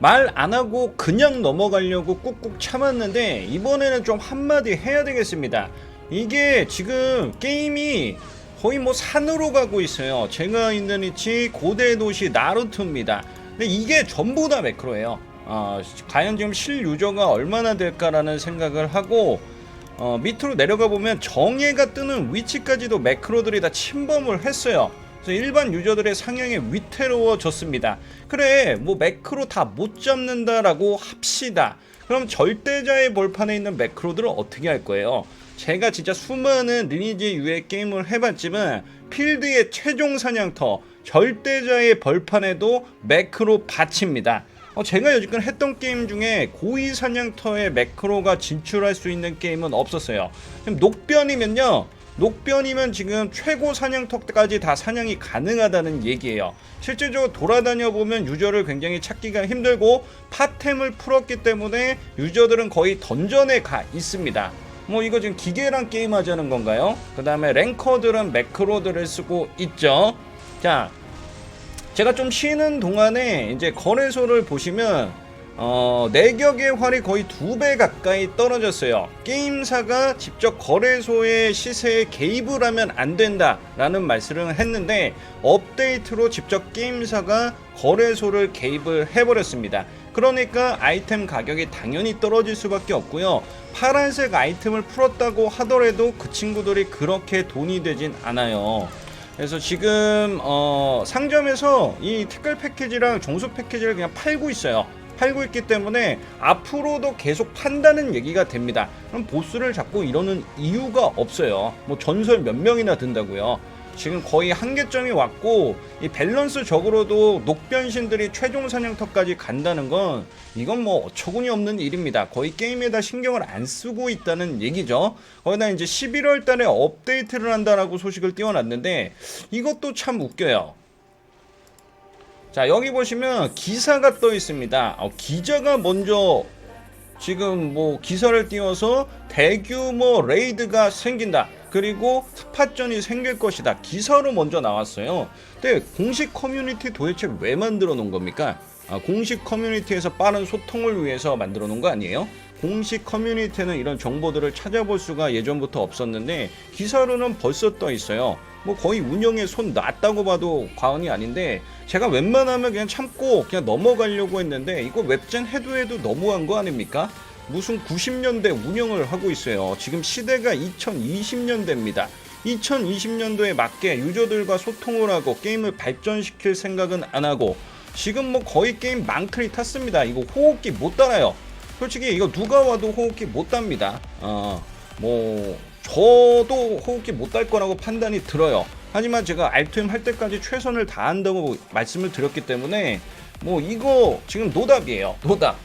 말 안 하고 그냥 넘어가려고 꾹꾹 참았는데 이번에는 좀 한마디 해야 되겠습니다. 이게 지금 게임이 거의 뭐 산으로 가고 있어요. 제가 있는 위치 고대 도시 나루토입니다. 근데 이게 전부 다 매크로예요. 어, 과연 지금 실유저가 얼마나 될까라는 생각을 하고 어, 밑으로 내려가 보면 정예가 뜨는 위치까지도 매크로들이 다 침범을 했어요. 그래서 일반 유저들의 상향이 위태로워졌습니다. 그래, 뭐 매크로 다 못 잡는다라고 합시다. 그럼 절대자의 벌판에 있는 매크로들은 어떻게 할 거예요? 제가 진짜 수많은 리니지 유의 게임을 해봤지만 필드의 최종 사냥터 절대자의 벌판에도 매크로 바칩니다. 어, 제가 여지껏 했던 게임 중에 고위 사냥터에 매크로가 진출할 수 있는 게임은 없었어요. 지금 녹변이면요. 녹변이면 지금 최고 사냥터까지 다 사냥이 가능하다는 얘기예요. 실제적으로 돌아다녀 보면 유저를 굉장히 찾기가 힘들고 파템을 풀었기 때문에 유저들은 거의 던전에 가 있습니다. 뭐 이거 지금 기계랑 게임 하자는 건가요? 그 다음에 랭커들은 매크로들을 쓰고 있죠. 자, 제가 좀 쉬는 동안에 이제 거래소를 보시면 어, 내격의 활이 거의 두 배 가까이 떨어졌어요. 게임사가 직접 거래소의 시세에 개입을 하면 안 된다라는 말씀을 했는데 업데이트로 직접 게임사가 거래소를 개입을 해버렸습니다. 그러니까 아이템 가격이 당연히 떨어질 수밖에 없고요. 파란색 아이템을 풀었다고 하더라도 그 친구들이 그렇게 돈이 되진 않아요. 그래서 지금 어, 상점에서 이 특별 패키지랑 정수 패키지를 그냥 팔고 있어요. 팔고 있기 때문에 앞으로도 계속 판다는 얘기가 됩니다. 그럼 보스를 잡고 이러는 이유가 없어요. 뭐 전설 몇 명이나 든다고요. 지금 거의 한계점이 왔고 이 밸런스적으로도 녹변신들이 최종 사냥터까지 간다는 건 이건 뭐 어처구니 없는 일입니다. 거의 게임에다 신경을 안 쓰고 있다는 얘기죠. 거기다 이제 11월 달에 업데이트를 한다라고 소식을 띄워놨는데 이것도 참 웃겨요. 자 여기 보시면 기사가 떠 있습니다. 어, 기자가 먼저 지금 뭐 기사를 띄워서 대규모 레이드가 생긴다. 그리고 스팟전이 생길 것이다. 기사로 먼저 나왔어요. 근데 공식 커뮤니티 도대체 왜 만들어 놓은 겁니까? 아, 공식 커뮤니티에서 빠른 소통을 위해서 만들어 놓은 거 아니에요? 공식 커뮤니티는 이런 정보들을 찾아볼 수가 예전부터 없었는데 기사로는 벌써 떠 있어요. 뭐 거의 운영에 손 놨다고 봐도 과언이 아닌데 제가 웬만하면 그냥 참고 그냥 넘어가려고 했는데 이거 웹젠 해도 해도 너무한 거 아닙니까? 무슨 90년대 운영을 하고 있어요. 지금 시대가 2020년대입니다. 2020년도에 맞게 유저들과 소통을 하고 게임을 발전시킬 생각은 안 하고 지금 뭐 거의 게임 망틀이 탔습니다. 이거 호흡기 못 달아요. 솔직히 이거 누가 와도 호흡기 못 답니다. 어, 뭐 저도 호흡기 못 달 거라고 판단이 들어요. 하지만 제가 알투임 할 때까지 최선을 다한다고 말씀을 드렸기 때문에 뭐 이거 지금 노답이에요. 노답.